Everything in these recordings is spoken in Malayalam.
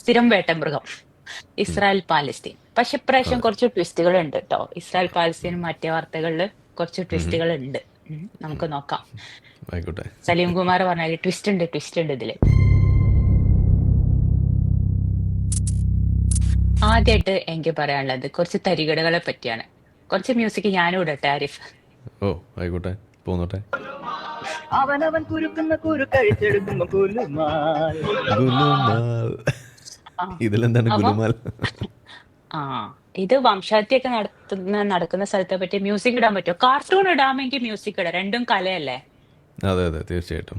സ്ഥിരം വേട്ടമൃഗം. Israel Palestine. പക്ഷെ ഇപ്രാവശ്യം കുറച്ച് ട്വിസ്റ്റുകൾ ഉണ്ട് കേട്ടോ. ഇസ്രായേൽ പാലസ്തീൻ മറ്റേ വാർത്തകളിൽ കുറച്ച് ട്വിസ്റ്റുകൾ ഉണ്ട് നമുക്ക് നോക്കാം. സലീം കുമാർ പറഞ്ഞാൽ ട്വിസ്റ്റ് ഉണ്ട് ട്വിസ്റ്റ് ഉണ്ട് ഇതിൽ. ആദ്യമായിട്ട് എനിക്ക് പറയാനുള്ളത് കുറച്ച് തരികടകളെ പറ്റിയാണ്. കുറച്ച് മ്യൂസിക് ഞാനും ഇടട്ടെ ആരിഫ്. ഓ ആയിക്കോട്ടെ. പോന്നോട്ടെ. അവനവൻ കുരുക്കുന്ന കുരു ഇതിലെന്താണ് ഗുലുമാൽ? ആ ഇത് വംശഹത്യയൊക്കെ നടത്തുന്ന നടക്കുന്ന സ്ഥലത്തെ പറ്റി മ്യൂസിക് ഇടാൻ പറ്റുമോ? കാർട്ടൂൺ ഇടാമെങ്കിൽ മ്യൂസിക് ഇടാം. രണ്ടും കലയല്ലേ? അതെ അതെ തീർച്ചയായിട്ടും.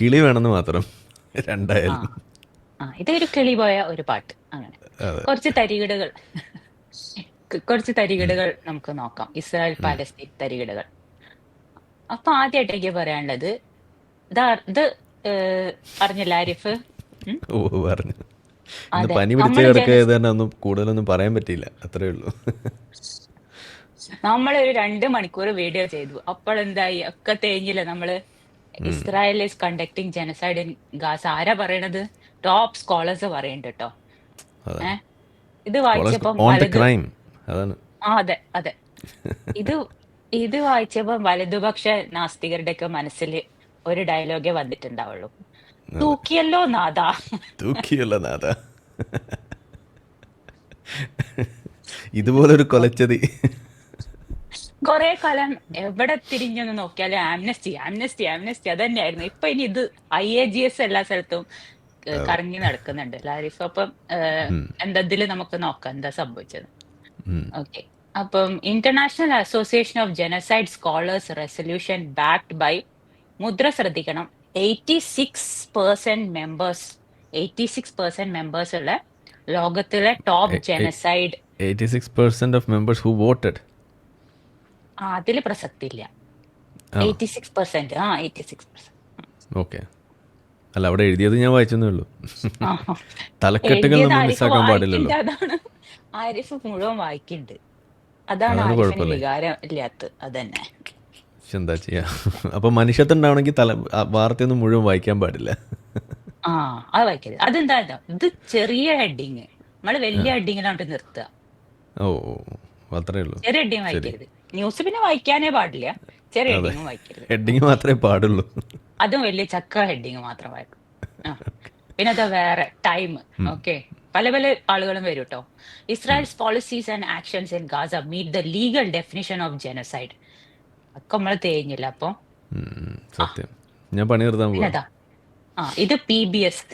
കിളി വേണമെന്ന് മാത്രം. രണ്ടായാലും. ആ ഇതൊരു കിളി പോയ ഒരു പാട്ട്. അങ്ങനെ. കുറച്ച് തരികിടകൾ. കുറച്ച് തരികിടകൾ നമുക്ക് നോക്കാം. ഇസ്രായേൽ പാലസ്തീൻ തരികിടകൾ. അപ്പൊ ആദ്യമായിട്ട് എനിക്ക് പറയാനുള്ളത് ഇതാ ഇത് അറിഞ്ഞില്ല ആരിഫ്? പറഞ്ഞു. ഇന്ന് പനി പിടിച്ച തന്നെ ഒന്നും കൂടുതലൊന്നും പറയാൻ പറ്റിയില്ല. അത്രേ ഉള്ളൂ. നമ്മൾ ഒരു രണ്ട് മണിക്കൂർ വീഡിയോ ചെയ്തു. അപ്പോഴെന്തായി ഒക്കെ തേഞ്ഞില്ല നമ്മൾ? Israel is conducting genocide in Gaza ആരാ പറയണത്? ടോപ്പ് സ്കോളേഴ്സ് പറയുന്നുണ്ട് കേട്ടോ. ഇത് വായിച്ചപ്പോ ആ അതെ അതെ. ഇത് ഇത് വായിച്ചപ്പോ വലതുപക്ഷ നാസ്തികരുടെ ഒക്കെ മനസ്സിൽ ഒരു ഡയലോഗേ വന്നിട്ടുണ്ടാവുള്ളൂ. തൂക്കിയല്ലോ നാദാ തൂക്കിയല്ലോ നാഥ. ഇതുപോലൊരു കൊലച്ചതി. കൊറേ കാലം എവിടെ തിരിഞ്ഞൊന്ന് നോക്കിയാലും ആംനസ്റ്റി ആംനസ്റ്റി ആംനസ്റ്റി അത് തന്നെയായിരുന്നു ഇപ്പൊ ഇനി ഇത് ഐ എ ജി എസ് എല്ലാ സ്ഥലത്തും കറങ്ങി നടക്കുന്നുണ്ട്. ലാരിഫ് അപ്പം എന്താ നമുക്ക് നോക്കാം എന്താ സംഭവിച്ചത്. ഓക്കെ. അപ്പം international association of genocide scholars resolution backed by മുദ്ര ശ്രദ്ധിക്കണം eighty six percent members eighty six percent members ഉള്ള ലോകത്തിലെ top genocide eighty six percent of members who voted അതിൽ പ്രസക്തി ഇല്ല ആ. എയ്റ്റി സിക്സ് പെർസെന്റ് ആ എയ്റ്റി സിക്സ് പെർസെന്റ് ഓക്കെ അല്ല അവിടെ എഴുതിയത് ഞാൻ വായിച്ചെന്നേ ഉള്ളൂ. തലക്കെട്ടുകൾ നമ്മൾ മിസ്സാക്കാൻ പാടില്ലല്ലോ. അതാണ് ആരിഫ് മുഴുവൻ വായിക്കുന്നുണ്ട് അതാണ് അതാണ് ആരിഫിന് കുഴപ്പമില്ല. വികാരം ഇല്ലാത്ത അതന്നെ. എന്താ ചെയ്യാ? അപ്പൊ മനുഷ്യത്തുണ്ടാവണമെങ്കിൽ തല വാർത്തയൊന്നും മുഴുവൻ വായിക്കാൻ പാടില്ല. ആ അത് വായിക്കരുത് അതെന്താ ഇതാ, ഇത് ചെറിയ ഹെഡിങ് നമ്മൾ വലിയ ഹെഡിങ്ങിലോട്ട് നിർത്തുക. ഓ ഓ, അത്രേ ഉള്ളൂ. ചെറിയ ഹെഡിങ് വായിക്കരുത്. ന്യൂസ് പിന്നെ വായിക്കാനേ പാടില്ല. ചെറിയ അതെ. ഹെഡിങ് വായിക്കരുത്. ഹെഡിങ് മാത്രമേ പാടുള്ളൂ. അതും വലിയ ചക്ക ഹെഡിങ് മാത്രം വായിക്കും. ആ. പിന്നെ അത് വേറെ ടൈം ഓക്കെ പല പല ആളുകളും വരും കേട്ടോ Israel's policies and actions in Gaza meet the legal definition of genocide ഒക്കെ നമ്മൾ തേഞ്ഞില്ല അപ്പൊ. ഉം, സത്യം. ഞാൻ പണി നിർത്താൻ പോവാ. പിന്നെതാ ആ ഇത് P B S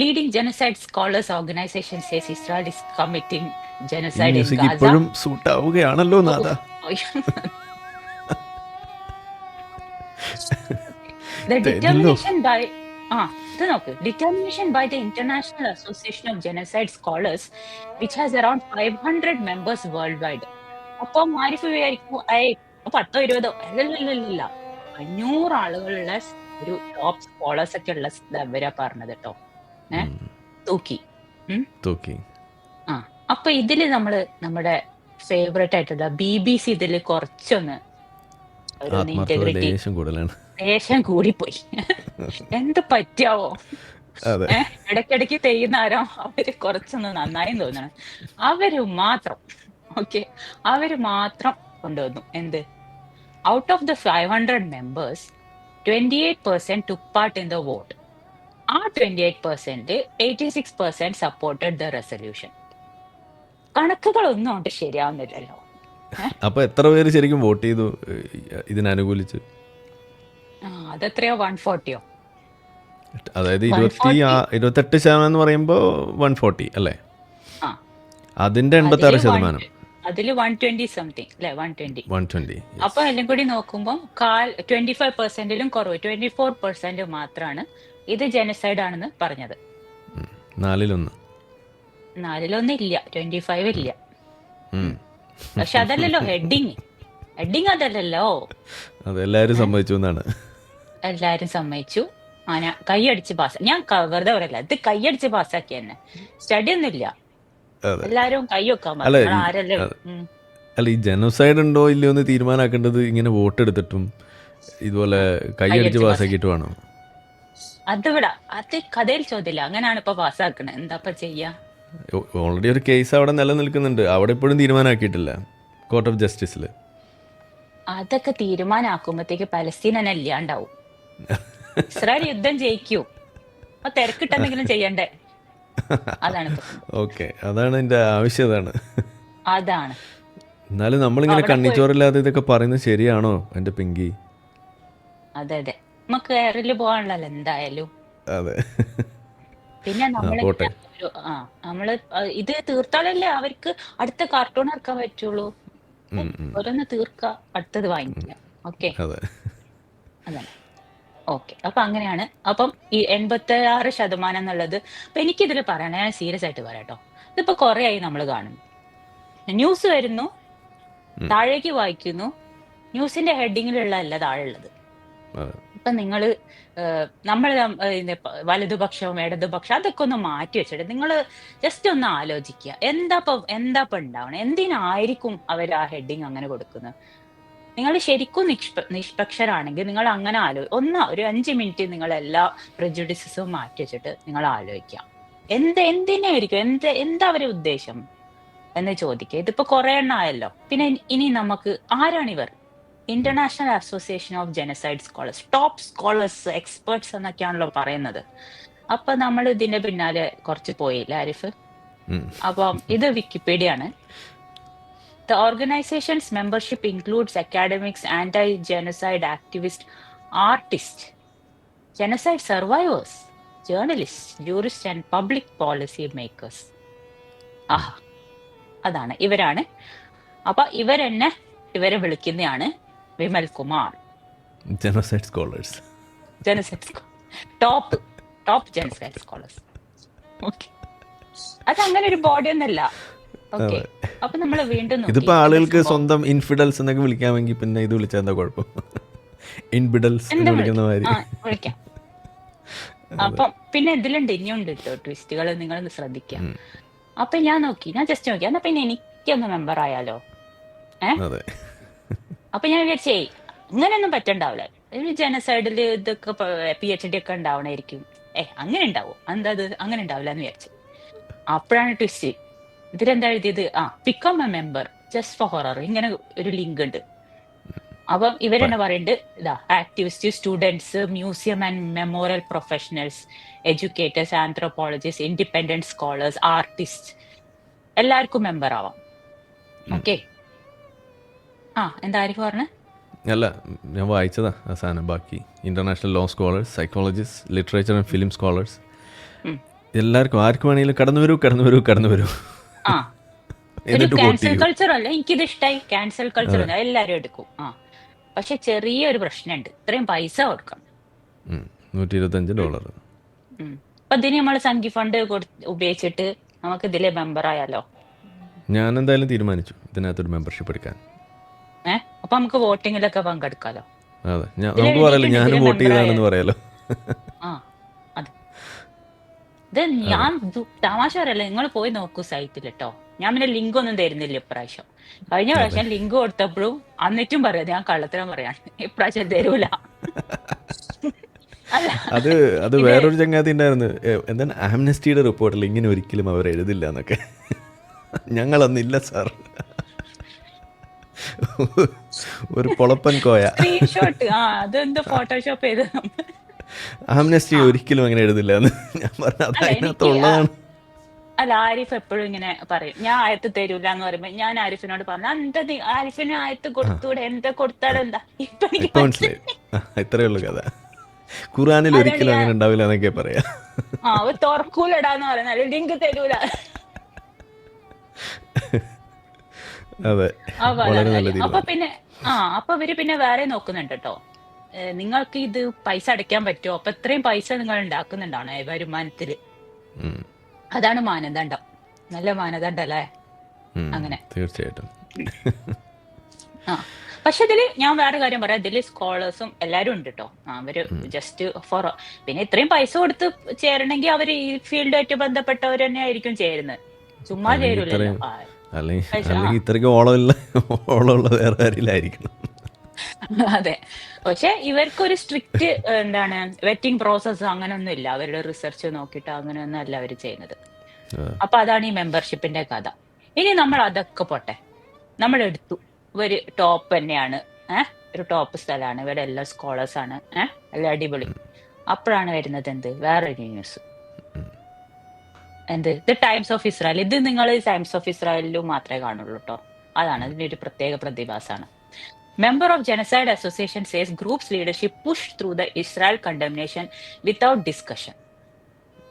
leading genocide scholars organization says Israel is committing genocide in music Gaza ഇപ്പോഴും സൂട്ട് ആവുകയാണല്ലോ നാഥ. The തെന്നല്ലോ. determination by ആ ഇത് നോക്ക്. Determination by the international association of genocide scholars which has around five hundred members worldwide അപ്പം ആരിഫ് വിചാരിക്കും ഏയ് പത്തോ ഇരുപതോ? അല്ലല്ലല്ല അഞ്ഞൂറ് ആളുകളുള്ള ഒരു ടോപ്പ് സ്കോളേഴ്സ് ഒക്കെ ഉള്ള ഇവരാ പറഞ്ഞത് കേട്ടോ ഏഹ് തൂക്കി. തൂക്കി. ആ. അപ്പൊ ഇതിൽ നമ്മൾ നമ്മുടെ ഫേവറേറ്റ് ആയിട്ടുള്ള ബി ബി സി ഇതിൽ കുറച്ചൊന്ന് ദേഷ്യം ആത്മാർത്ഥത ഇന്റഗ്രിറ്റി ലേശം കൂടുതലാണ്. കൂടിപ്പോയി. എന്ത് പറ്റിയാവോ? ഇടയ്ക്കിടയ്ക്ക് തെയ്യുന്ന ആരോ അവർ കുറച്ചൊന്ന് നന്നായി തോന്നണം. അവർ മാത്രം ഓക്കെ? അവർ മാത്രം കൊണ്ടുവന്നു. എന്ത്? Out of the five hundred members twenty eight percent took part in the vote ആ twenty eight percent eighty six percent supported the resolution കണക്കുകളൊന്നും കൊണ്ട് ശരിയാവുന്നില്ലല്ലോ. അപ്പൊ എത്ര പേര് ശരിക്കും വോട്ട് ചെയ്തു ഇതിനനുകൂലിച്ച്? അതെത്രയോ? വൺ ഫോർട്ടിയോ അതായത് ഇരുപത്തി ഇരുപത്തെട്ട് ശതമാനം എന്ന് പറയുമ്പോൾ വൺ ഫോർട്ടി അല്ലേ? അതിന്റെ എൺപത്തി ആറ് ശതമാനം. അതിൽ വൺ ട്വന്റി സംതിങ് അല്ലെ? വൺ ട്വന്റി വൺ ട്വന്റി അപ്പൊ എല്ലാം കൂടി നോക്കുമ്പോൾ കാൽ ട്വന്റി ഫൈവ് പെർസെന്റിലും കുറവ് ട്വന്റി ഫോർ പെർസെന്റ് മാത്രമാണ് ഇത് ജനസൈഡ് ആണെന്ന് പറഞ്ഞത്. നാലിലൊന്ന് നാലിലൊന്നും. ഇല്ല ട്വന്റി ഫൈവ് ഇല്ല. പക്ഷെ അതല്ലല്ലോ ഹെഡിങ് ഹെഡിങ് അതല്ലല്ലോ. അതെല്ലാരും സമ്മതിച്ചു എന്നാണ്. എല്ലാരും സമ്മതിച്ചു. ആ ഞാൻ കൈയടിച്ച് പാസ് ഞാൻ വെറുതെ പറയല്ല ഇത് കൈയടിച്ച് പാസ്സാക്കി തന്നെ സ്റ്റഡി ഒന്നും ഇല്ല എല്ലാരും അല്ല, ഈ- ജനസൈഡ് അല്ല ഈ ജനോസൈഡ് ഉണ്ടോ ഇല്ലയോ എന്ന് തീരുമാനാക്കേണ്ടത് ഇങ്ങനെ വോട്ട് എടുത്തിട്ടും ഇതുപോലെ കൈയടിച്ച് കൈയടിച്ച് പാസ്സാക്കിയിട്ട് വേണോ അത് വിടാ അത് കഥയിൽ ചോദ്യമില്ല. അങ്ങനെയാണ് ഇപ്പൊ പാസ്സാക്കണത് എന്താ ചെയ്യാ? ഓൾറെഡി ഒരു കേസ് അവിടെ നിലനിൽക്കുന്നുണ്ട്. അവിടെ ഇപ്പോഴും തീരുമാനമാക്കിയിട്ടില്ല കോർട്ട് ഓഫ് ജസ്റ്റിസിൽ അതൊക്കെ തീരുമാനാക്കുമ്പോഴത്തേക്ക് പലസ്തീൻ തന്നെ ഇല്ലാണ്ടാവും. ഇസ്രായേൽ യുദ്ധം ജയിക്കൂ. അപ്പൊ തിരക്കിട്ടെന്തെങ്കിലും ചെയ്യണ്ടേ? അതാണ്. ഓക്കെ അതാണ് എന്റെ ആവശ്യം അതാണ്. അതാണ്. എന്നാലും നമ്മളിങ്ങനെ കണ്ണിച്ചോറില്ലാതെ ഇതൊക്കെ പറയുന്നത് ശരിയാണോ എന്റെ പിങ്കി? അതെ അതെ. നമുക്ക് എയറിൽ പോകാനുള്ളല്ലോ എന്തായാലും. അതെ. പിന്നെ നമ്മൾ ആ നമ്മൾ ഇത് തീർത്താലല്ലേ അവർക്ക് അടുത്ത കാർട്ടൂൺ ഇറക്കാൻ പറ്റുള്ളൂ. ഓരോന്ന് തീർക്ക അടുത്തത് വാങ്ങിക്കാം. ഓക്കെ. അതെ. അതാണ്. അപ്പൊ അങ്ങനെയാണ്. അപ്പം ഈ എൺപത്തി ആറ് ശതമാനം എന്നുള്ളത് അപ്പൊ എനിക്കിതിൽ പറയണേ ഞാൻ സീരിയസ് ആയിട്ട് പറയാട്ടോ ഇതിപ്പോ കുറെ ആയി നമ്മൾ കാണും ന്യൂസ് വരുന്നു. താഴേക്ക് വായിക്കുന്നു. ന്യൂസിന്റെ ഹെഡിങ്ങിലുള്ള അല്ല താഴെ ഉള്ളത് ഇപ്പൊ നിങ്ങൾ നമ്മൾ വലതുപക്ഷവും ഇടതുപക്ഷം അതൊക്കെ ഒന്ന് മാറ്റി വെച്ചിട്ട് നിങ്ങൾ ജസ്റ്റ് ഒന്ന് ആലോചിക്കുക. എന്താ എന്താ ഇപ്പൊ ഉണ്ടാവണം? എന്തിനായിരിക്കും അവർ ആ ഹെഡിങ് അങ്ങനെ കൊടുക്കുന്നത്? നിങ്ങൾ ശരിക്കും നിഷ്പ നിഷ്പക്ഷരാണെങ്കിൽ നിങ്ങൾ അങ്ങനെ ആലോ ഒന്ന് ഒരു അഞ്ച് മിനിറ്റ് നിങ്ങൾ എല്ലാ പ്രജുഡിസസും മാറ്റി വെച്ചിട്ട് നിങ്ങൾ ആലോചിക്കാം എന്ത് എന്തിനായിരിക്കും എന്ത് എന്താ അവരെ ഉദ്ദേശം? എന്ന് ചോദിക്കുക. ഇതിപ്പോ കുറെ എണ്ണം ആയല്ലോ. പിന്നെ ഇനി നമുക്ക് ആരാണിവർ international association of genocide scholars top scholars experts എന്നൊക്കെയാണല്ലോ പറയുന്നത്. അപ്പൊ നമ്മൾ ഇതിന്റെ പിന്നാലെ കുറച്ച് പോയില്ല ആരിഫ്. അപ്പം ഇത് വിക്കിപീഡിയ ആണ്. The organization's membership includes academics anti genocide activist artist genocide survivors journalist jurist and public policy makers ആഹാ അതാണ്. ഇവരാണ്. അപ്പൊ ഇവരെന്നെ ഇവരെ വിളിക്കുന്നതാണ് Vimal Kumar. Genocide scholars genocide top top genocide scholars okay അത് അങ്ങനെ ഒരു ബോഡി ഒന്നല്ല ഇതിപ്പോ ആളുകൾക്ക് സ്വന്തം ഇൻഫിഡൽസ് എന്നൊക്കെ വിളിക്കാമെങ്കിൽ പിന്നെ ഇത് വിളിച്ചാൽ എന്താ കുഴപ്പം? ഇൻബിഡൽസ് എന്ന് വിളിക്കുന്ന മാതിരി. അപ്പൊ പിന്നെ ഇതിലുണ്ട് ഇനിയുണ്ട് കേട്ടോ ട്വിസ്റ്റുകൾ നിങ്ങൾ ശ്രദ്ധിക്കാം. അപ്പൊ ഞാൻ നോക്കി. ഞാൻ ജസ്റ്റ് നോക്കി. എന്നാ പിന്നെ എനിക്കൊന്ന് മെമ്പർ ആയാലോ? ഏഹ് അപ്പൊ ഞാൻ വിചാരിച്ചേ അങ്ങനെയൊന്നും പറ്റണ്ടാവില്ല. ഒരു ജനസൈഡിൽ ഇതൊക്കെ പി എച്ച് ഡി ഒക്കെ ഉണ്ടാവണായിരിക്കും. ഏ അങ്ങനെ ഉണ്ടാവും? എന്താ അത് അങ്ങനെ ഉണ്ടാവില്ല എന്ന് വിചാരിച്ചു. അപ്പോഴാണ് ട്വിസ്റ്റ് ഇതിലെന്താ എഴുതിയത്? ആ become a member just for horror ഇങ്ങനെ ഒരു ലിങ്ക് ഉണ്ട്. അപ്പം ഇവരെന്നെ പറയുന്നുണ്ട് ഇതാ activist students museum and memorial professionals educators anthropologist independent scholars artist എല്ലാവർക്കും മെമ്പർ ആവാം. ഓക്കെ ആ എന്തായിരിക്കും പറഞ്ഞത് അല്ല ഞാൻ വായിച്ചതാ ആ സാധനം. ബാക്കി international law scholars psychologist literature and film scholars എല്ലാവർക്കും ആർക്കും വേണമെങ്കിലും കടന്നു വരൂ കടന്നു വരൂ കടന്നു വരൂ. ആ. ഒരു ക്യാൻസൽ കൾച്ചർ അല്ല. എനിക്കിത് ഇഷ്ടമായി ക്യാൻസൽ കൾച്ചർ എല്ലാരും എടുക്കും. ആ. പക്ഷെ ചെറിയൊരു പ്രശ്നമുണ്ട്. ഇത്രയും പൈസ കൊടുക്കണം. ഉം. നൂറ്റി ഇരുപത്തഞ്ച് ഡോളർ. അപ്പൊ ഇതിന് നമ്മൾ സംഖ്യ ഫണ്ട് ഉപയോഗിച്ചിട്ട് നമുക്ക് ഇതിലെ മെമ്പർ ആയാലോ? ഞാൻ എന്തായാലും തീരുമാനിച്ചു ഇതിനകത്തൊരു മെമ്പർഷിപ്പ് എടുക്കാൻ. ഏഹ് അപ്പൊ നമുക്ക് വോട്ടിങ്ങിലൊക്കെ പങ്കെടുക്കാലോ? അതെ. നമുക്ക് പറയാലോ ഞാൻ വോട്ട് ചെയ്താണെന്ന് പറയാലോ. ഇത് ഞാൻ തമാശ പറയല്ല നിങ്ങൾ പോയി നോക്കൂ സൈറ്റിൽ കേട്ടോ ഞാൻ പിന്നെ ലിങ്ക് ഒന്നും തരുന്നില്ല ഇപ്രാവശ്യം. കഴിഞ്ഞ പ്രാവശ്യം ലിങ്ക് കൊടുത്തപ്പോഴും അന്നിട്ടും പറയാം ഞാൻ കള്ളത്തരം പറയാണ് ഇപ്രാവശ്യം തരൂല. അത് അത് വേറൊരു ചങ്ങാതി ഉണ്ടായിരുന്നു എന്താണ് ആംനസ്റ്റിയുടെ റിപ്പോർട്ടിൽ ഇങ്ങനെ ഒരിക്കലും അവർ എഴുതില്ല എന്നൊക്കെ. ഞങ്ങളൊന്നില്ല സാർ ഒരു പൊളപ്പൻ കോയ. സ്ക്രീൻഷോട്ട് ആ അതെന്ത് ഫോട്ടോഷോപ്പ് ചെയ്ത് ആംനസ്റ്റി ഒരിക്കലും അങ്ങനെ എഴുതില്ല എന്ന് ഞാൻ പറഞ്ഞു അത് അതിനകത്തുള്ളതാണ് അല്ല ആരിഫ് എപ്പോഴും ഇങ്ങനെ പറയും ഞാൻ ആയത്ത് തരൂല എന്ന് പറയുമ്പോ ഞാൻ ആരിഫിനോട് പറഞ്ഞു എന്താ നീ ആരിഫിന് ആയത്ത് കൊടുത്തൂടെ? എന്താ ഇപ്പൊ എനിക്ക് ഇപ്പൊ ഇത്രയേ ഉള്ളൂ കഥ. ഖുറാനിൽ ഒരിക്കലും അങ്ങനെ ഉണ്ടാവില്ല എന്നൊക്കെ പറയാ. ആ ഒരു തുറക്കൂലടാന്ന് പറയുന്നത്. ലിങ്ക് തരൂല. അതെ വളരെ നല്ല. അപ്പൊ പിന്നെ ആ അപ്പൊ ഇവർ പിന്നെ വേറെ നോക്കുന്നുണ്ട് കേട്ടോ. നിങ്ങൾക്ക് ഇത് പൈസ അടയ്ക്കാൻ പറ്റുമോ? അപ്പൊ ഇത്രയും പൈസ നിങ്ങൾ ഉണ്ടാക്കുന്നുണ്ടാണ് വരുമാനത്തിൽ? അതാണ് മാനദണ്ഡം. നല്ല മാനദണ്ഡം അല്ലേ അങ്ങനെ. തീർച്ചയായിട്ടും. ആ. പക്ഷെ ഇതിൽ ഞാൻ വേറെ കാര്യം പറയാം. ഇതിൽ സ്കോളേഴ്സും എല്ലാരും ഉണ്ട് കേട്ടോ അവർ ജസ്റ്റ് ഫോർ പിന്നെ ഇത്രയും പൈസ കൊടുത്ത് ചേരണമെങ്കിൽ അവർ ഈ ഫീൽഡുമായിട്ട് ബന്ധപ്പെട്ടവർ തന്നെ ആയിരിക്കും ചേരുന്നത്. ചുമ്മാ ചേരൂലല്ലോ. അല്ലെങ്കിൽ ഇത്രയ്ക്ക് ഓളമില്ല. ഓളമുള്ള വേറെ ആരിലായിരിക്കണം അതെ. പക്ഷെ ഇവർക്കൊരു സ്ട്രിക്റ്റ് എന്താണ് വെറ്റിംഗ് പ്രോസസ്സ് അങ്ങനെയൊന്നും ഇല്ല അവരുടെ റിസർച്ച് നോക്കിയിട്ട് അങ്ങനെയൊന്നും അല്ല അവർ ചെയ്യുന്നത്. അപ്പൊ അതാണ് ഈ മെമ്പർഷിപ്പിന്റെ കഥ. ഇനി നമ്മൾ അതൊക്കെ പോട്ടെ. നമ്മൾ എടുത്തു ഒരു ടോപ്പ് തന്നെയാണ്. ഏഹ് ഒരു ടോപ്പ് സ്ഥലമാണ്. ഇവിടെ എല്ലാ സ്കോളേഴ്സ് ആണ്. ഏഹ് എല്ലാം അടിപൊളി. അപ്പോഴാണ് വരുന്നത് എന്ത്? വേറൊരു ന്യൂസ്. എന്ത്? The Times of Israel. ഇത് നിങ്ങൾ ടൈംസ് ഓഫ് ഇസ്രായേലിലും മാത്രമേ കാണുള്ളൂ കേട്ടോ അതാണ്. ഇതിന്റെ ഒരു പ്രത്യേക പ്രതിഭാസമാണ്. Member of Genocide Association says group's leadership pushed through the Israel condemnation without discussion.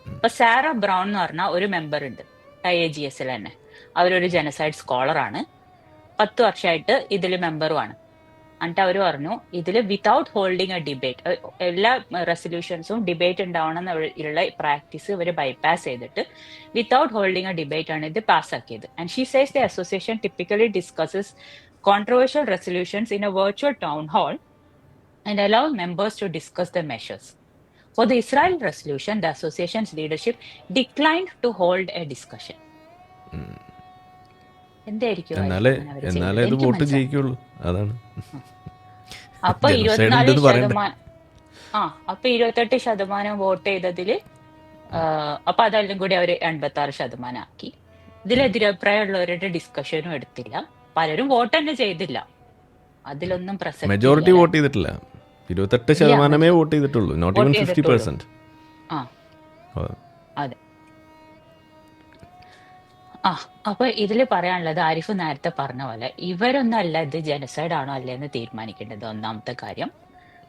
ഇപ്പൊ സാറ ബ്രൗൺ എന്ന് പറഞ്ഞ ഒരു മെമ്പർ ഉണ്ട് ഐ എ ജി എസിൽ തന്നെ. അവരൊരു ജനസൈഡ് സ്കോളറാണ് പത്ത് വർഷമായിട്ട് ഇതിൽ മെമ്പറുമാണ് എന്നിട്ട് അവർ പറഞ്ഞു ഇതിൽ വിതൗട്ട് ഹോൾഡിങ് എ ഡിബേറ്റ് എല്ലാ റെസൊല്യൂഷൻസും ഡിബേറ്റ് ഉണ്ടാവണം എന്നുള്ള പ്രാക്ടീസ് ഇവർ ബൈപ്പാസ് ചെയ്തിട്ട് വിതൗട്ട് ഹോൾഡിങ് എ ഡിബേറ്റ് ആണ് ഇത് പാസ്സാക്കിയത് and she says the association typically discusses controversial resolutions in a virtual town hall and allow members to discuss the measures. For the Israel resolution, the association's leadership declined to hold a discussion. അപ്പൊ Genocide ഇരുപത്തിനാല് ഉണ്ടെന്ന് പറയണ്ടേ? ശതമാനം ആ അപ്പൊ ഇരുപത്തെട്ട് ശതമാനം വോട്ട് ചെയ്തതിൽ അപ്പൊ അതെല്ലാം കൂടി അവർ എൺപത്തി ആറ് ശതമാനം ആക്കി ഇതിൽ എതിരഭിപ്രായമുള്ളവരുടെ ഡിസ്കഷനും എടുത്തില്ല പലരും വോട്ട് തന്നെ ചെയ്തില്ല. അതിലൊന്നും പ്രസക്തി മെജോറിറ്റി വോട്ട് ചെയ്തിട്ടില്ല. ഇരുപത്തെട്ട് ശതമാനമേ വോട്ട് ചെയ്തിട്ടുള്ളൂ. നോട്ട് ഈവൻ ഫിഫ്റ്റി പെർസെന്റ് ആ. അതെ. ആ അപ്പൊ ഇതിൽ പറയാനുള്ളത് ആരിഫ് നേരത്തെ പറഞ്ഞ പോലെ ഇവരൊന്നല്ല ഇത് ജനസൈഡ് ആണോ അല്ലെന്ന് തീരുമാനിക്കേണ്ടത് ഒന്നാമത്തെ കാര്യം.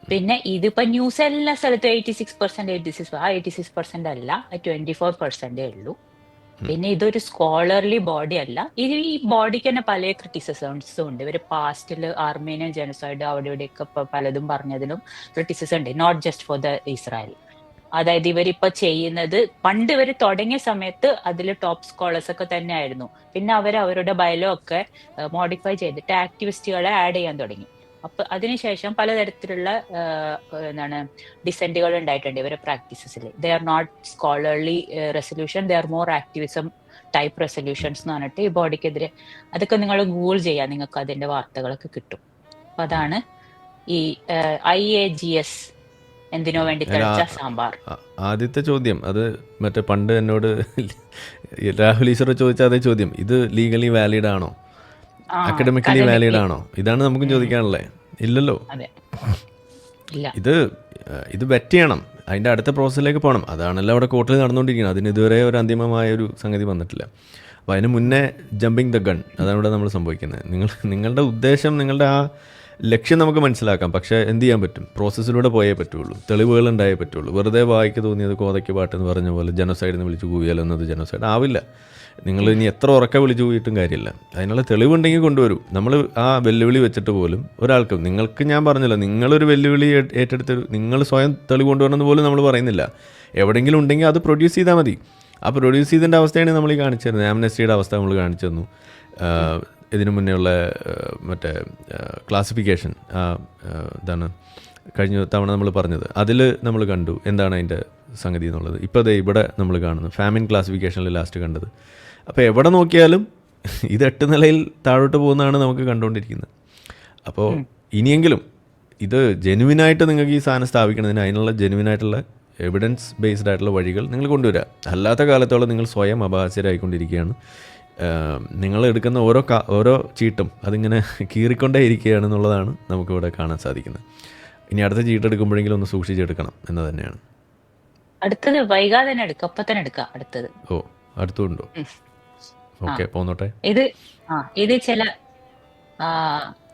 പിന്നെ ഇതിപ്പോ ന്യൂസ് എല്ലാ സ്ഥലത്തും eighty six percent eighty six ആ എയ്റ്റി സിക്സ് പെർസെന്റ് അല്ല ട്വന്റി ഫോർ പെർസെന്റേ ഉള്ളൂ. പിന്നെ ഇതൊരു സ്കോളർലി ബോഡി അല്ല. ഇത് ഈ ബോഡിക്ക് തന്നെ പല ക്രിറ്റിസിസംസും ഉണ്ട്. ഇവർ പാസ്റ്റിൽ ആർമേനിയൻ ജനസൈഡ് അവിടെ ഇവിടെയൊക്കെ പലതും പറഞ്ഞതിലും ക്രിറ്റിസിസം ഉണ്ട്. Not just for the Israel അതായത് ഇവരിപ്പോ ചെയ്യുന്നത് പണ്ട് ഇവർ തുടങ്ങിയ സമയത്ത് അതിൽ ടോപ്പ് സ്കോളേഴ്സ് ഒക്കെ തന്നെ ആയിരുന്നു പിന്നെ അവർ അവരുടെ ബയലോ ഒക്കെ മോഡിഫൈ ചെയ്തിട്ട് ആക്ടിവിസ്റ്റുകളെ ആഡ് ചെയ്യാൻ തുടങ്ങി. അപ്പൊ അതിനുശേഷം പലതരത്തിലുള്ള എന്താണ് ഡിസെന്റുകൾ ഉണ്ടായിട്ടുണ്ട് ഇവരെ പ്രാക്ടീസസിൽ they are not scholarly resolution they are more activism type resolutions എന്ന് പറഞ്ഞിട്ട് ഈ ബോഡിക്കെതിരെ അതൊക്കെ നിങ്ങൾ ഗൂഗിൾ ചെയ്യാം നിങ്ങൾക്ക് അതിന്റെ വാർത്തകളൊക്കെ കിട്ടും. അപ്പൊ അതാണ് ഈ ഐ എ ജി എസ് എന്തിനോ വേണ്ടി സാമ്പാർ. ആദ്യത്തെ ചോദ്യം അത് മറ്റേ പണ്ട് എന്നോട് രാഹുൽ ഈശ്വർ ചോദിച്ച അതേ ചോദ്യം ഇത് ലീഗലി വാലിഡ് ആണോ? അക്കഡമിക്കലി വാലിഡ് ആണോ? ഇതാണ് നമുക്കും ചോദിക്കാനുള്ളത് ഇല്ലല്ലോ. ഇത് ഇത് വെറ്റ് ചെയ്യണം. അതിന്റെ അടുത്ത പ്രോസസ്സിലേക്ക് പോകണം അതാണല്ലോ അവിടെ കോർട്ടിൽ നടന്നുകൊണ്ടിരിക്കുന്നത്. അതിന് ഇതുവരെ ഒരു അന്തിമമായ ഒരു സംഗതി വന്നിട്ടില്ല. അപ്പോൾ അതിന് മുന്നേ ജമ്പിങ് ദ ഗൺ അതാണ് ഇവിടെ നമ്മൾ സംഭവിക്കുന്നത്. നിങ്ങൾ നിങ്ങളുടെ ഉദ്ദേശം നിങ്ങളുടെ ആ ലക്ഷ്യം നമുക്ക് മനസ്സിലാക്കാം. പക്ഷേ എന്ത് ചെയ്യാൻ പറ്റും? പ്രോസസ്സിലൂടെ പോയേ പറ്റുള്ളൂ. തെളിവുകൾ ഉണ്ടായേ പറ്റുള്ളൂ. വെറുതെ വായിക്ക് തോന്നിയത് കോതയ്ക്ക് പാട്ടെന്ന് പറഞ്ഞ പോലെ ജനസൈഡിൽ നിന്ന് വിളിച്ച് കൂവിയാലെന്നത് ജനസൈഡ് ആവില്ല. നിങ്ങൾ ഇനി എത്ര ഉറക്ക വിളിച്ചു പോയിട്ടും കാര്യമില്ല. അതിനുള്ള തെളിവുണ്ടെങ്കിൽ കൊണ്ടുവരൂ. നമ്മൾ ആ വെല്ലുവിളി വെച്ചിട്ട് പോലും ഒരാൾക്കും നിങ്ങൾക്ക് ഞാൻ പറഞ്ഞല്ലോ നിങ്ങളൊരു വെല്ലുവിളി ഏറ്റെടുത്ത് നിങ്ങൾ സ്വയം തെളിവ് കൊണ്ടുവരണമെന്ന് പോലും നമ്മൾ പറയുന്നില്ല. എവിടെയെങ്കിലും ഉണ്ടെങ്കിൽ അത് പ്രൊഡ്യൂസ് ചെയ്താൽ മതി. ആ പ്രൊഡ്യൂസ് ചെയ്തതിന്റെ അവസ്ഥയാണ് നമ്മൾ ഈ കാണിച്ചു തരുന്നത്. ആംനസ്റ്റിയുടെ അവസ്ഥ നമ്മൾ കാണിച്ചു തന്നു. ഇതിനു മുന്നേ ഉള്ള മറ്റേ ക്ലാസിഫിക്കേഷൻ ഇതാണ് കഴിഞ്ഞ തവണ നമ്മൾ പറഞ്ഞത്. അതിൽ നമ്മൾ കണ്ടു എന്താണ് അതിന്റെ സംഗതി എന്നുള്ളത്. ഇപ്പോൾ ദേ ഇവിടെ നമ്മൾ കാണുന്നു. ഫാമിൻ ക്ലാസിഫിക്കേഷനിൽ ലാസ്റ്റ് കണ്ടത്. അപ്പോൾ എവിടെ നോക്കിയാലും ഇത് എട്ട് നിലയിൽ താഴോട്ട് പോകുന്നതാണ് നമുക്ക് കണ്ടുകൊണ്ടിരിക്കുന്നത്. അപ്പോൾ ഇനിയെങ്കിലും ഇത് ജെനുവിനായിട്ട് നിങ്ങൾക്ക് ഈ സാധനം സ്ഥാപിക്കണതിന് അതിനുള്ള ജെനുവിനായിട്ടുള്ള എവിഡൻസ് ബേസ്ഡ് ആയിട്ടുള്ള വഴികൾ നിങ്ങൾ കൊണ്ടുവരിക. അല്ലാത്ത കാലത്തോളം നിങ്ങൾ സ്വയം അപഹാസ്യരായിക്കൊണ്ടിരിക്കുകയാണ്. നിങ്ങൾ എടുക്കുന്ന ഓരോ ഓരോ ചീട്ടും അതിങ്ങനെ കീറിക്കൊണ്ടേ ഇരിക്കുകയാണെന്നുള്ളതാണ് നമുക്കിവിടെ കാണാൻ സാധിക്കുന്നത്. ഇനി അടുത്ത ചീട്ട് എടുക്കുമ്പോഴെങ്കിലും ഒന്ന് സൂക്ഷിച്ചെടുക്കണം എന്ന് തന്നെയാണ്. അടുത്തത് വൈകാതെ തന്നെ എടുക്കുക അപ്പൊ തന്നെ എടുക്കുക അടുത്തത്. ഓ അടുത്തുണ്ടോ? പോന്നോട്ടെ. ഇത് ആ ഇത് ചില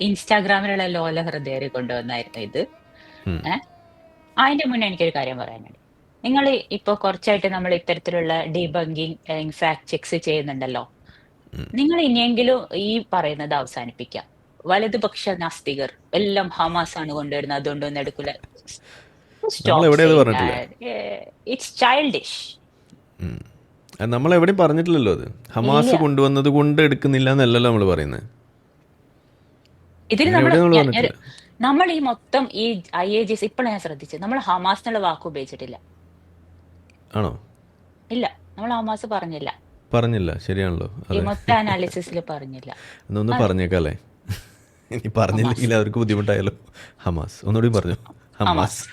ഇൻസ്റ്റാഗ്രാമിലുള്ള ലോല ഹൃദയരെ കൊണ്ടുവന്നായിരുന്നു ഇത്. അതിന്റെ മുന്നേ എനിക്കൊരു കാര്യം പറയാനുണ്ട് നിങ്ങൾ ഇപ്പോൾ കുറച്ചായിട്ട് നമ്മൾ ഇത്തരത്തിലുള്ള ഡീബങ്കിങ് ഫാക്ട് ചെക്സ് ചെയ്യുന്നുണ്ടല്ലോ. നിങ്ങൾ ഇനിയെങ്കിലും ഈ പറയുന്നത് അവസാനിപ്പിക്കാം. വലതുപക്ഷ നാസ്തികർ എല്ലാം ഹമാസ് ആണ് കൊണ്ടുവരുന്നത് അതുകൊണ്ടൊന്നും എടുക്കില്ല. It's childish. നമ്മൾ എവിടെയും പറഞ്ഞിട്ടില്ലല്ലോ അത്. ഹമാസ്. കൊണ്ടുവന്നത് കൊണ്ട് എടുക്കുന്നില്ല എന്നല്ലല്ലോ നമ്മൾ പറയുന്നത്. ഇതിൽ നമ്മൾ നമ്മൾ ഈ മൊത്തം ഈ ഐ എ ജി എസ് ഇപ്പോഴാണ് ഞാൻ ശ്രദ്ധിച്ചത്. നമ്മൾ ഹമാസ് എന്നുള്ള വാക്ക് ഉപയോഗിച്ചിട്ടില്ല. ആണോ? ഇല്ല. നമ്മൾ ഹമാസ് പറഞ്ഞില്ല. പറഞ്ഞില്ല. ശരിയാണല്ലോ. ഈ മൊത്തം അനാലിസിസിൽ പറഞ്ഞില്ല. എന്നൊന്ന് പറഞ്ഞേക്കാലേ ഇനി പറഞ്ഞില്ലെങ്കിൽ അവർക്ക് ബുദ്ധിമുട്ടായാലോ. ഹമാസ്. ഒന്നുകൂടി പറഞ്ഞു. ഹമാസ്.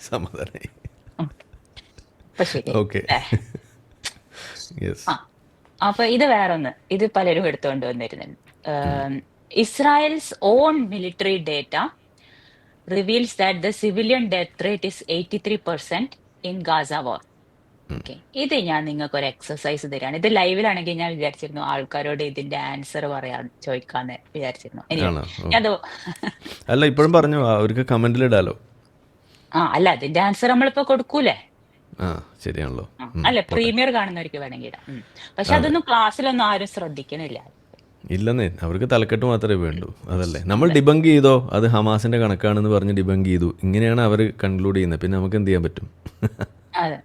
സമാധാനായി. ഓക്കെ. ആ. അപ്പൊ ഇത് വേറൊന്ന്. ഇത് പലരും എടുത്തുകൊണ്ട് വന്നിരുന്നു. Israel's own military data reveals that the civilian death rate is eighty three percent in Gaza war okay ഇത് ഞാൻ നിങ്ങൾക്ക് ഒരു എക്സസൈസ് തരാണ്. ഇത് ലൈവിലാണെങ്കിൽ ഞാൻ വിചാരിച്ചിരുന്നു ആൾക്കാരോട് ഇതിന്റെ ആൻസർ പറയാൻ ചോദിക്കാന്ന് വിചാരിച്ചിരുന്നു. അല്ല ഇപ്പോഴും പറഞ്ഞു അവർക്ക് കമന്റിൽ ഇടാലോ. ആ അല്ല അതിന്റെ ആൻസർ നമ്മളിപ്പോ കൊടുക്കൂലേ? ആ ശരിയാണല്ലോ. അല്ല പ്രീമിയർ കാണുന്നവർക്ക് വേണമെങ്കിൽ ഇടാം. പക്ഷെ അതൊന്നും ക്ലാസ്സിലൊന്നും ആരും ശ്രദ്ധിക്കണില്ല. ഇല്ലെന്നേ അവർക്ക് തലക്കെട്ട് മാത്രമേ വേണ്ടൂ. അതല്ലേ. നമ്മൾ ഡിബങ്ക് ചെയ്തോ അത് ഹമാസിന്റെ കണക്കാണെന്ന് പറഞ്ഞ് ഡിബങ്ക് ചെയ്തു ഇങ്ങനെയാണ് അവർ കൺക്ലൂഡ് ചെയ്യുന്നത്. പിന്നെ നമുക്ക് എന്ത് ചെയ്യാൻ പറ്റും? അതെ.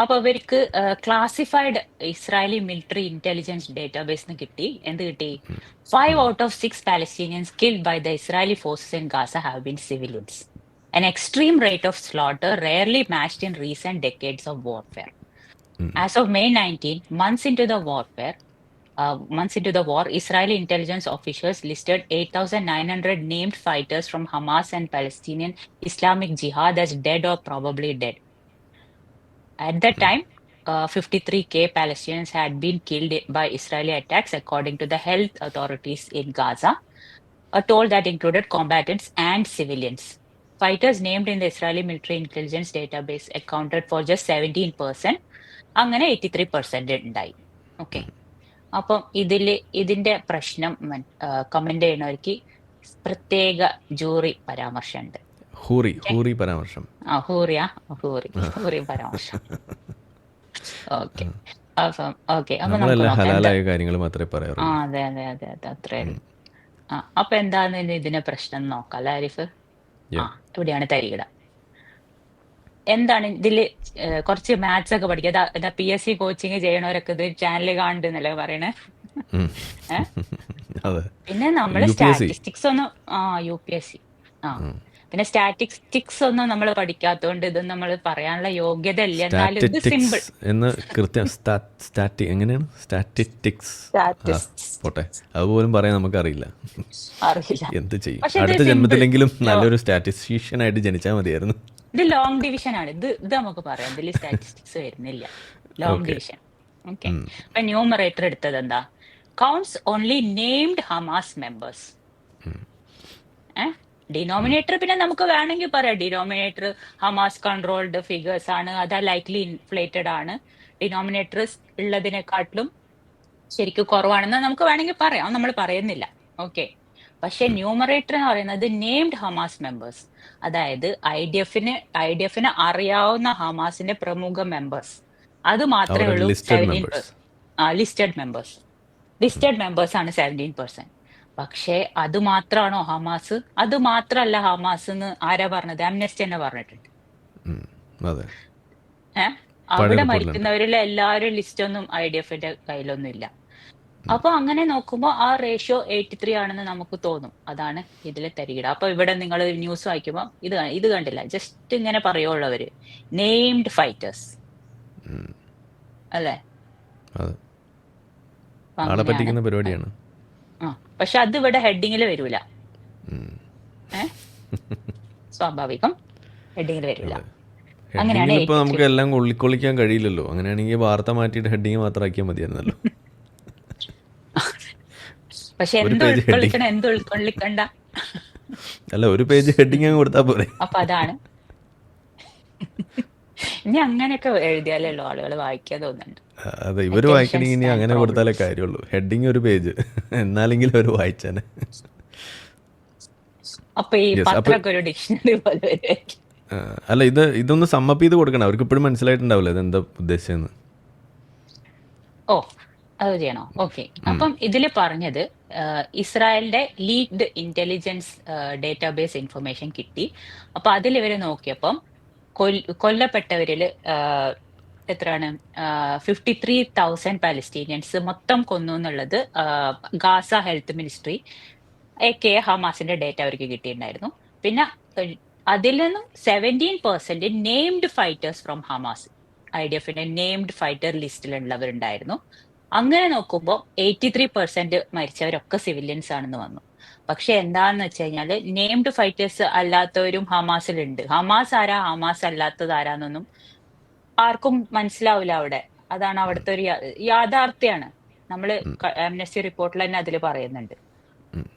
അപ്പൊ ഇവർക്ക് classified Israeli military intelligence database കിട്ടി. എന്ത് കിട്ടി? Five out of six Palestinians killed by the Israeli forces in Gaza have been civilians an extreme rate of slaughter rarely matched in recent decades of warfare. As of May 19, months into the warfare, uh, months into the war, Israeli intelligence officials listed 8,900 named fighters from Hamas and Palestinian Islamic Jihad as dead or probably dead. At that time, uh, 53k Palestinians had been killed by Israeli attacks, according to the health authorities in Gaza, a toll that included combatants and civilians. Fighters named in the Israeli military intelligence database accounted for just 17%. അങ്ങനെ എയ്റ്റി ത്രീ പെർസെന്റ് ഉണ്ടായി. ഓക്കെ അപ്പം ഇതിൽ ഇതിന്റെ പ്രശ്നം കമന്റ് ചെയ്യണവർക്ക് പ്രത്യേക ജൂറി പരാമർശമുണ്ട്. ഹൂറി ഹൂറി പരാമർശം. ആ ഹൂറിയ ഹൂറി ഹൂറി പരാമർശം. ഓക്കെ അപ്പം കാര്യങ്ങൾ മാത്രമേ പറയാറുള്ളൂ അതെ അതെ അതെ അതെ അത്രേ അപ്പൊ എന്താണ് ഇനി ഇതിന്റെ പ്രശ്നം നോക്കാം അല്ലേ ആരിഫ് ആ. ഇവിടെയാണ് തരികിട. എന്താണ് ഇതിൽ കുറച്ച് മാത്സ് ഒക്കെ പഠിക്കുക. പി എസ് സി കോച്ചിങ് ചെയ്യണവരൊക്കെ ഇത് ചാനൽ കാണുന്നല്ലേ പറയണേ? ഉം. പിന്നെ നമ്മൾ സ്റ്റാറ്റിസ്റ്റിക്സ് ഒന്നും ആ യു പി എസ് സി. ആ. പിന്നെ സ്റ്റാറ്റിസ്റ്റിക്സ് ഒന്നും നമ്മൾ പഠിക്കാത്തതുകൊണ്ട് ഇത് നമ്മൾ പറയാനുള്ള യോഗ്യത ഇല്ല എന്നാലും ഇത് സിമ്പിൾ എന്ന് കൃത്യം സ്റ്റാറ്റി എങ്ങനെയാണ്? സ്റ്റാറ്റിസ്റ്റിക്സ്. പോട്ടെ. അതുപോലും പറയാൻ നമുക്ക് അറിയില്ല. അറിയില്ല എന്ത് ചെയ്യും? അടുത്ത. ജന്മത്തിലെങ്കിലും നല്ലൊരു സ്റ്റാറ്റിസ്റ്റീഷ്യൻ ആയിട്ട് ജനിച്ചാൽ മതിയായിരുന്നു. ഇത് ലോങ് ഡിവിഷൻ ആണ്. ഇത് ഇത് നമുക്ക് പറയാം. ഇതിൽ സ്റ്റാറ്റിസ്റ്റിക്സ് വരുന്നില്ല. ലോങ്. ഡിവിഷൻ ഓക്കെ അപ്പൊ ന്യൂമറേറ്റർ എടുത്തത് എന്താ counts only named Hamas members ഏഹ് ഡിനോമിനേറ്റർ പിന്നെ നമുക്ക് വേണമെങ്കിൽ പറയാം. ഡിനോമിനേറ്റർ ഹമാസ് കൺട്രോൾഡ് ഫിഗേഴ്സ് ആണ്. അത് ലൈക്ലി ഇൻഫ്ലേറ്റഡ് ആണ്. ഡിനോമിനേറ്റർ ഉള്ളതിനെക്കാട്ടിലും ശരിക്കും കുറവാണെന്ന് നമുക്ക് വേണമെങ്കിൽ പറയാം. നമ്മൾ പറയുന്നില്ല. ഓക്കെ പക്ഷെ ന്യൂമറേറ്റർ എന്ന് പറയുന്നത് നെയിംഡ് ഹമാസ് മെമ്പേഴ്സ് അതായത് ഐ ഡി എഫിന് ഐ ഡി എഫിന് അറിയാവുന്ന ഹമാസിന്റെ പ്രമുഖ മെമ്പേഴ്സ് അത് മാത്രമേ ഉള്ളൂ. ലിസ്റ്റഡ് മെമ്പേഴ്സ് ലിസ്റ്റഡ് മെമ്പേഴ്സ് ആണ് സെവന്റീൻ പെർസെന്റ് പക്ഷേ അത് മാത്രമാണോ ഹമാസ്? അത് മാത്രല്ല ഹമാസ് എന്ന് ആരാ പറഞ്ഞത്? അമ്നസ്റ്റി തന്നെ പറഞ്ഞിട്ടുണ്ട്. ഏഹ് അവിടെ മരിക്കുന്നവരിലെ എല്ലാവരും ലിസ്റ്റ് ഒന്നും ഐ ഡി എഫിന്റെ കയ്യിലൊന്നും ഇല്ല അപ്പൊ അങ്ങനെ നോക്കുമ്പോൾ ആ റേഷ്യോ എയ്റ്റി ത്രീ ആണെന്ന് നമുക്ക് തോന്നും. അതാണ് ഇതിലെ തരികിട. അപ്പൊ ഇവിടെ നിങ്ങൾ ന്യൂസ് വായിക്കുമ്പോൾ ഇത് ഇത് കണ്ടില്ല. ജസ്റ്റ് ഇങ്ങനെ പറയുള്ളവര്. നെയിംഡ് ഫൈറ്റേഴ്സ് അല്ലേ? പരിപാടിയാണ്. പക്ഷെ അത് ഇവിടെ ഹെഡിങ്ങിൽ വരൂല. സ്വാഭാവികം. ഹെഡിങ്ങിൽ വരൂല. അങ്ങനെയാണ് 83. നമുക്ക് എല്ലാം കൊള്ളിക്കൊള്ളിക്കാൻ കഴിയില്ലല്ലോ. അങ്ങനെയാണെങ്കിൽ വാർത്ത മാറ്റിയിട്ട് ഹെഡിങ് മാത്രം ആക്കിയാൽ മതിയായിരുന്നല്ലോ. പക്ഷെ എന്ത്. ഉൾക്കൊള്ളിക്കണം എന്ത് ഉൾക്കൊള്ളിക്കണ്ട. അല്ല ഒരു പേജ് ഹെഡിങ് അങ്ങ് കൊടുത്താൽ പോരെ. അപ്പൊ അതാണ്. ഇനി അങ്ങനെയൊക്കെ എഴുതിയാലേ ഉള്ളൂ ആളുകൾ വായിക്കാൻ തോന്നുന്നുണ്ട്. അതെ ഇവർ വായിക്കണെങ്കിൽ വായിക്കണമെങ്കിൽ ഇനി അങ്ങനെ കൊടുത്താലേ കാര്യമുള്ളൂ. ഹെഡിങ് ഒരു പേജ് എന്നാലെങ്കിലും അവർ വായിച്ചാനെ. അപ്പൊ ഈ Yes, പത്രമൊക്കെ ഒരു ഡിക്ഷണറി പോലെ അല്ല ഇത് ഇതൊന്ന് സമ്മപ്പ് ചെയ്ത് കൊടുക്കണം. അവർക്ക് ഇപ്പോഴും മനസ്സിലായിട്ടുണ്ടാവില്ല ഇത് എന്താ ഉദ്ദേശിച്ചെന്ന്. ഓ അത് ചെയ്യണോ? ഓക്കെ അപ്പം ഇതിൽ പറഞ്ഞത് ഇസ്രായേലിന്റെ ലീഡ് ഇന്റലിജൻസ് ഡേറ്റാബേസ് ഇൻഫർമേഷൻ കിട്ടി. അപ്പൊ അതിൽ ഇവർ നോക്കിയപ്പം ആഹ്, എത്രയാണ്? ഫിഫ്റ്റി ത്രീ തൗസൻഡ് പാലസ്റ്റീനിയൻസ് മൊത്തം കൊന്നു എന്നുള്ളത് Gaza health ministry A K ഹമാസിന്റെ ഡേറ്റ അവർക്ക് കിട്ടിയിട്ടുണ്ടായിരുന്നു. പിന്നെ അതിൽ നിന്നും seventeen percent named fighters from Hamas I D എഫിന്റെ നെയിംഡ് ഫൈറ്റർ ലിസ്റ്റിലുള്ളവരുണ്ടായിരുന്നു അങ്ങനെ നോക്കുമ്പോൾ എയ്റ്റി ത്രീ പെർസെന്റ് മരിച്ചവരൊക്കെ സിവിലിയൻസ് ആണെന്ന് വന്നു. പക്ഷെ എന്താന്ന് വെച്ച് കഴിഞ്ഞാൽ നെയിംഡ് ഫൈറ്റേഴ്സ് അല്ലാത്തവരും ഹമാസിലുണ്ട്. ഹമാസ് ആരാ? ഹമാസ് അല്ലാത്തത് ആരാന്നൊന്നും ആർക്കും മനസ്സിലാവില്ല അവിടെ. അതാണ് അവിടുത്തെ ഒരു യാഥാർത്ഥ്യാണ്. യാഥാർത്ഥ്യമാണ് നമ്മൾ ആംനസ്റ്റി റിപ്പോർട്ടിൽ തന്നെ അതിൽ പറയുന്നുണ്ട്.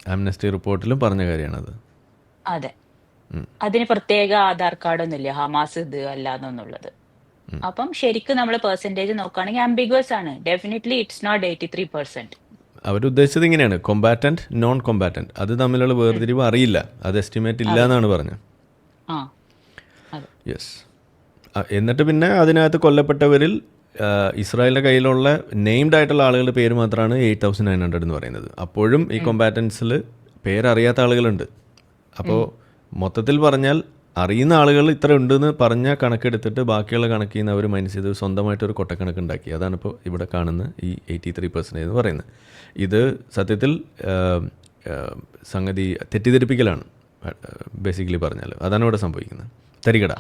ആംനസ്റ്റി റിപ്പോർട്ടിലും പറഞ്ഞ കാര്യമാണത്. അതെ. അതിന് പ്രത്യേക ആധാർ കാർഡൊന്നും ഇല്ല ഹമാസ് ഇത് അല്ലാന്നൊന്നുള്ളത്. അപ്പം ശരിക്കും നമ്മൾ പെർസെന്റേജ് നോക്കുകയാണെങ്കിൽ ആംബിഗ്വസ് ആണ്. Definitely it's not eighty three percent അവരുദ്ദേശിച്ചത് ഇങ്ങനെയാണ്. കൊമ്പാറ്റന്റ് നോൺ കൊമ്പാറ്റന്റ് അത് തമ്മിലുള്ള വേർതിരിവ് അറിയില്ല. അത് എസ്റ്റിമേറ്റ് ഇല്ല എന്നാണ് പറഞ്ഞത്. യെസ് എന്നിട്ട് പിന്നെ അതിനകത്ത് കൊല്ലപ്പെട്ടവരിൽ ഇസ്രായേലിന്റെ കയ്യിലുള്ള നെയിംഡ് ആയിട്ടുള്ള ആളുകളുടെ പേര് മാത്രമാണ് എയ്റ്റ് തൗസൻഡ് നയൻ ഹൺഡ്രഡ് എന്ന് പറയുന്നത്. അപ്പോഴും ഈ കൊമ്പാറ്റൻസിൽ പേരറിയാത്ത ആളുകളുണ്ട്. അപ്പോൾ മൊത്തത്തിൽ പറഞ്ഞാൽ അറിയുന്ന ആളുകൾ ഇത്ര ഉണ്ടെന്ന് പറഞ്ഞ കണക്കെടുത്തിട്ട് ബാക്കിയുള്ള കണക്കിൽ നിന്ന് അവർ മൈനസ് ചെയ്ത് സ്വന്തമായിട്ടൊരു കൊട്ടക്കണക്ക് ഉണ്ടാക്കി അതാണ് ഇപ്പോൾ ഇവിടെ കാണുന്ന ഈ എയ്റ്റി ത്രീ പെർസെന്റേജ് എന്ന് പറയുന്നത്. ഇത് സത്യത്തിൽ സംഗതി തെറ്റിദ്ധരിപ്പിക്കലാണ് ബേസിക്കലി പറഞ്ഞാൽ അതാണ് ഇവിടെ സംഭവിക്കുന്നത്. തരികട.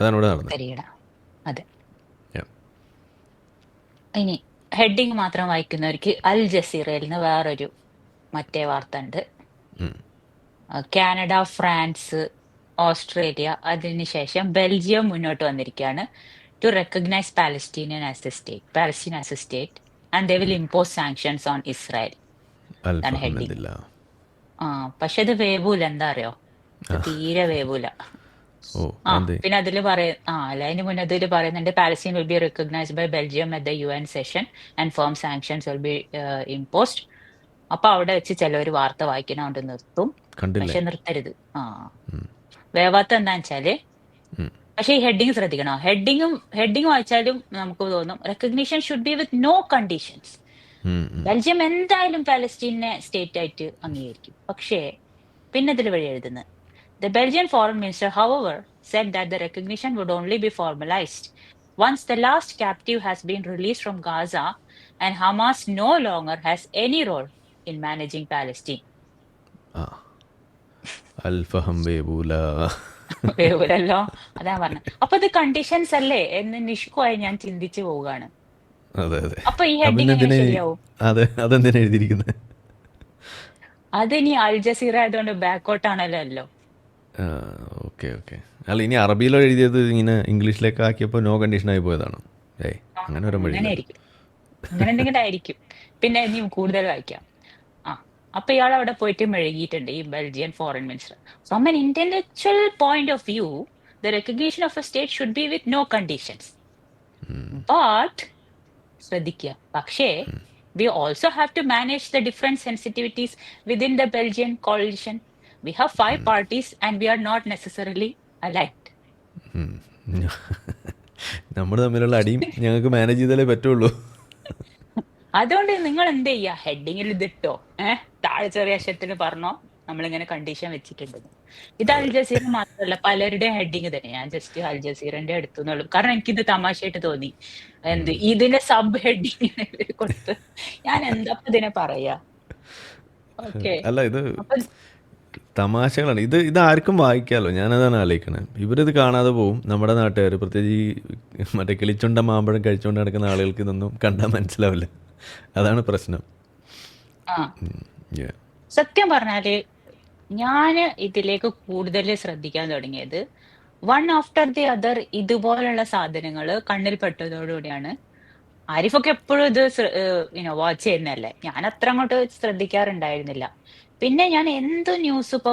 അതാണ് ഇവിടെ നടന്നത്. ഇനി ഹെഡിങ് മാത്രം വായിക്കുന്നവർക്ക് അൽ ജസീറയിൽ നിന്ന് വേറൊരു മറ്റേ വാർത്ത ഉണ്ട്. കാനഡ ഫ്രാൻസ് ഓസ്ട്രേലിയ അതിനുശേഷം ബെൽജിയം മുന്നോട്ട് വന്നിരിക്കുകയാണ്. To recognise Palestinian as a state Palestine as a state and they will impose sanctions on Israel. ആ പക്ഷെ അത് വേവൂല എന്താ അറിയോ? തീരെ വേവൂല. പിന്നെ അതിൽ പറയ ആ അല്ല അതിന് മുന്നേ അതിൽ പറയുന്നുണ്ട് Palestine will be recognised by Belgium at the U N session and form sanctions will be imposed അപ്പൊ അവിടെ വെച്ച് ചിലവർ വാർത്ത വായിക്കണോണ്ട് നിർത്തും. പക്ഷെ നിർത്തരുത്. ആ. വേവാത്ത എന്താണെന്ന് വെച്ചാൽ പക്ഷേ ഈ ഹെഡിങ് ശ്രദ്ധിക്കണം? ഹെഡിങ്ങും ഹെഡിങ് വായിച്ചാലും നമുക്ക് തോന്നും recognition should be with no conditions. Belgium എന്തായാലും പാലസ്റ്റീനെ സ്റ്റേറ്റ് ആയിട്ട് അംഗീകരിക്കും. പക്ഷേ പിന്നെ ഇതിൽ വഴി എഴുതുന്നത്. The Belgian foreign minister hour said that the recognition would only be formalised once the last captive has been release from Gaza and Hamas no longer has any role in managing Palestine അൽഫഹം വേബൂല വരൂലല്ലോ അതാ പറഞ്ഞത് അപ്പൊ ഇത് കണ്ടീഷൻസ് അല്ലേ? എന്ന് നിഷ്കുവായി ഞാൻ ചിന്തിച്ചു പോവുകയാണ്. അതെ അതെ. അപ്പൊ ഈ ഹെഡിങ് ശരിയാവും? അതെ അതെന്തിനാ എഴുതിയിരിക്കുന്നത് അതിനി അൽ ജസീറ ആയതുകൊണ്ട് ബാക്കോട്ടാണല്ലോ അല്ലോ ഓക്കെ ഓക്കെ. അല്ല ഇനി അറബിയിലോ എഴുതിയത് ഇങ്ങനെ ഇംഗ്ലീഷിലേക്ക് ആക്കിയപ്പോൾ നോ കണ്ടീഷൻ ആയി പോയതാണ്? ഏയ് അങ്ങനെ ഒരു അങ്ങനെ എന്തെങ്കിലും ആയിരിക്കും. പിന്നെ ഇനി കൂടുതൽ വായിക്കാം. അപ്പൊ ഇയാൾ അവിടെ പോയിട്ട് മെഴുകിയിട്ടുണ്ട് ഈ Belgian foreign minister so an intellectual point of view the recognition of a state should be with no conditions but ശ്രദ്ധിക്കുക. പക്ഷേ we also have to manage the different sensitivities within the Belgian coalition we have five parties and we are not necessarily aligned നമ്മൾ തമ്മിലുള്ള അടിയും ഞങ്ങൾക്ക് മാനേജ് ചെയ്താലേ പറ്റുള്ളൂ. അതുകൊണ്ട് നിങ്ങൾ എന്ത് ചെയ്യാ ഹെഡിങ്ങിൽ ഇതിട്ടോ? ഏഹ് താഴെ ചെറിയ അക്ഷരത്തിന് പറഞ്ഞോ? നമ്മളിങ്ങനെ കണ്ടീഷൻ വെച്ചിട്ടുണ്ട്. ഇത് അൽ ജസീറ മാത്രമല്ല പലരുടെ ഹെഡിങ് തന്നെ. ഞാൻ ജസ്റ്റ് അൽ ജസീറിന്റെ അടുത്തു നിന്നുള്ളൂ കാരണം എനിക്കിത് തമാശയായിട്ട് തോന്നി. എന്ത്? ഇതിന്റെ സബ് ഹെഡിങ് കൊടുത്ത്. ഞാൻ എന്താ ഇതിനെ പറയാ? ഓക്കെ അല്ല ഇത് തമാശകളാണ്. ഇത് ഇത് ആർക്കും വായിക്കാമല്ലോ ഞാനതാണ് ആലോചിക്കണത്. ഇവരിത് കാണാതെ പോവും. നമ്മുടെ നാട്ടുകാർ പ്രത്യേകിച്ച് ഈ മറ്റേ കിളിച്ചുണ്ട മാമ്പഴം കഴിച്ചുകൊണ്ട് നടക്കുന്ന ആളുകൾക്ക് ഇതൊന്നും കണ്ടാൽ മനസ്സിലാവില്ല. അതാണ് പ്രശ്നം. സത്യം പറഞ്ഞാൽ ഞാൻ ഇതിലേക്ക് കൂടുതൽ ശ്രദ്ധിക്കാൻ തുടങ്ങിയത് വൺ ആഫ്റ്റർ ദി അതർ ഇതുപോലുള്ള സാധനങ്ങൾ കണ്ണിൽ പെട്ടതോടുകൂടിയാണ്. ആരിഫൊക്കെ എപ്പോഴും ഇത് യുനോ വാച്ച് ചെയ്യുന്നതല്ലേ ഞാൻ അത്ര അങ്ങോട്ട് ശ്രദ്ധിക്കാറുണ്ടായിരുന്നില്ല. പിന്നെ ഞാൻ എന്ത് ന്യൂസ് ഇപ്പൊ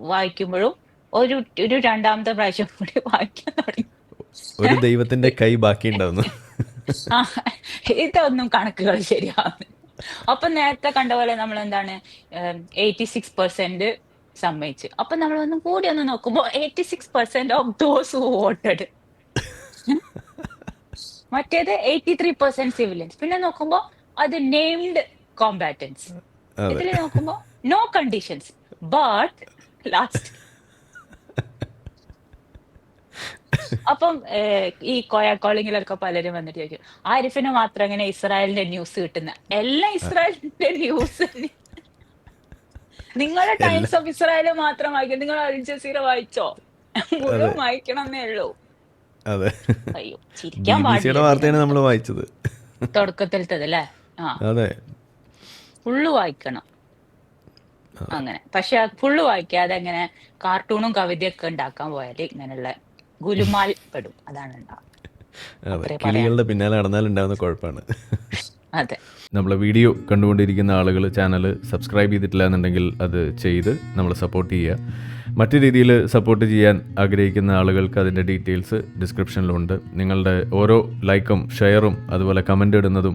വായിക്കുമ്പോഴും ഒരു ഒരു രണ്ടാമത്തെ പ്രാവശ്യം കൂടി വായിക്കാൻ തുടങ്ങി. ഒരു ദൈവത്തിന്റെ കൈ ബാക്കി ഉണ്ടാവുന്നു ഇതൊന്നും കണക്കുകൾ ശരിയാവുന്നു അപ്പൊ നേരത്തെ കണ്ട പോലെ നമ്മൾ എന്താണ് എയ്റ്റി സിക്സ് പെർസെന്റ് സമ്മതിച്ചു. അപ്പൊ നമ്മൾ ഒന്ന് കൂടി ഒന്ന് നോക്കുമ്പോ eighty six percent of those who voted മറ്റേത് എയ്റ്റി ത്രീ പെർസെന്റ് സിവിലിയൻസ് പിന്നെ നോക്കുമ്പോ അത് നെയിംഡ് കോമ്പാറ്റൻസ് ഇതിൽ നോക്കുമ്പോ നോ കണ്ടീഷൻസ് ബട്ട് ലാസ്റ്റ് അപ്പം ഈ കോയ കോളിങ്ങിലൊക്കെ പലരും വന്നിട്ട് ചോദിക്കും ആരിഫിന് മാത്രം അങ്ങനെ ഇസ്രായേലിന്റെ ന്യൂസ് കിട്ടുന്ന. എല്ലാം ഇസ്രായേലിന്റെ ന്യൂസ് നിങ്ങളുടെ ടൈംസ് ഓഫ് ഇസ്രായേൽ മാത്രം വായിക്കും. നിങ്ങൾ അൽ ജസീറ വായിച്ചോ? മുഴുവൻ വായിക്കണം എന്നേ ഉള്ളൂ. അതെ. അയ്യോ ബി ചിരിക്കാൻ പാടില്ല. വാർത്തയാണ് നമ്മൾ വായിച്ചത്. തുടക്കത്തിലത്തത് അല്ലേ? അതെ. ഫുള്ള് വായിക്കണം. അങ്ങനെ. പക്ഷെ ഫുള്ള് വായിക്കാതെ അങ്ങനെ കാർട്ടൂണും കവിതയൊക്കെ ഉണ്ടാക്കാൻ പോയാൽ ഇങ്ങനെയുള്ള ഗുലുമാൽ പെടും അതാണ് ഉണ്ടാവുക. കിളികളുടെ പിന്നാലെ നടന്നാലുണ്ടാകുന്ന കുഴപ്പമാണ്. അതെ. നമ്മളെ വീഡിയോ കണ്ടുകൊണ്ടിരിക്കുന്ന ആളുകൾ ചാനൽ സബ്സ്ക്രൈബ് ചെയ്തിട്ടില്ല എന്നുണ്ടെങ്കിൽ അത് ചെയ്ത് നമ്മളെ സപ്പോർട്ട് ചെയ്യുക. മറ്റു രീതിയിൽ സപ്പോർട്ട് ചെയ്യാൻ ആഗ്രഹിക്കുന്ന ആളുകൾക്ക് അതിന്റെ ഡീറ്റെയിൽസ് ഡിസ്ക്രിപ്ഷനിലുണ്ട് നിങ്ങളുടെ ഓരോ ലൈക്കും ഷെയറും അതുപോലെ കമന്റ് ഇടുന്നതും